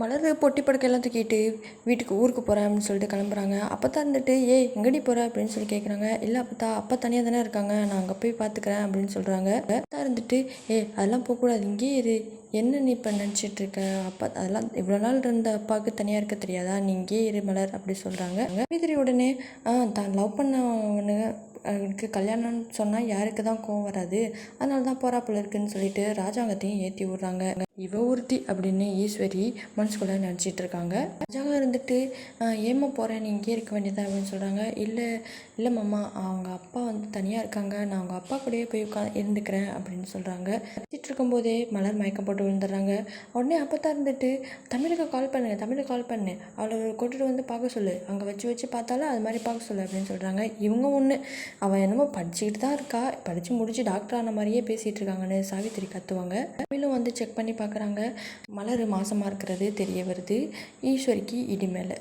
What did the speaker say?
மலர் பொட்டி படுக்கையெல்லாம் தூக்கிட்டு வீட்டுக்கு ஊருக்கு போகிறேன் அப்படின்னு சொல்லிட்டு கிளம்புறாங்க. அப்போ தான் இருந்துட்டு ஏய் எங்கடி போகிற அப்படின்னு சொல்லி கேட்குறாங்க இல்லை அப்பத்தா அப்பா தனியாக தானே இருக்காங்க. நான் அங்கே போய் பார்த்துக்கிறேன் அப்படின்னு சொல்கிறாங்க தான் இருந்துட்டு ஏய் அதெல்லாம் போகக்கூடாது இங்கேயே இரு. என்ன நீ இப்போ நினச்சிட்டு இருக்க? அப்பா அதெல்லாம் இவ்வளோ நாள் இருந்த அப்பாவுக்கு தனியாக இருக்க தெரியாதா? நீ இங்கேயே இரு மலர் அப்படி சொல்கிறாங்க மீதிரி உடனே ஆ தான் லவ் பண்ணவனுங்க அவனுக்கு கல்யாணம்னு சொன்னால் யாருக்கு தான் கோவம் வராது. அதனால தான் போகிறாப்புல இருக்குன்னு சொல்லிட்டு ராஜாங்கத்தையும் ஏற்றி விட்றாங்க. இவ ஒருத்தி அப்படின்னு ஈஸ்வரி மனசுக்குள்ளே நினச்சிட்டு இருக்காங்க. ராஜாங்க இருந்துட்டு ஏமா ஏம்மா போகிறேன் நீ இங்கே இருக்க வேண்டியதா அப்படின்னு சொல்கிறாங்க இல்லை இல்லை மாமா அவங்க அப்பா வந்து தனியாக இருக்காங்க. நான் அவங்க அப்பா கூடயே போய் உட்கா இருந்துக்கிறேன் அப்படின்னு சொல்கிறாங்க பேசிட்டு இருக்கும்போதே மலர் மயக்கம் போட்டு விழுந்துடுறாங்க. உடனே அப்போ தான் இருந்துட்டு தமிழுக்கு கால் பண்ணு தமிழுக்கு கால் பண்ணு. அவளை கூட்டிட்டு வந்து பார்க்க சொல்லு. அங்கே வச்சு வச்சு பார்த்தாலும் அது மாதிரி பார்க்க சொல்லு அப்படின்னு சொல்கிறாங்க இவங்க ஒன்று அவள் என்னமோ படிச்சுக்கிட்டு தான் இருக்கா. படித்து முடிச்சு டாக்டர் ஆன மாதிரியே பேசிகிட்டு இருக்காங்கன்னு சாவித்திரி கத்துவாங்க. தமிழும் வந்து செக் பண்ணி பார்க்குறாங்க. மலர் மாசமாக இருக்கிறது தெரிய வருது. ஈஸ்வரிக்கு இடி மேலே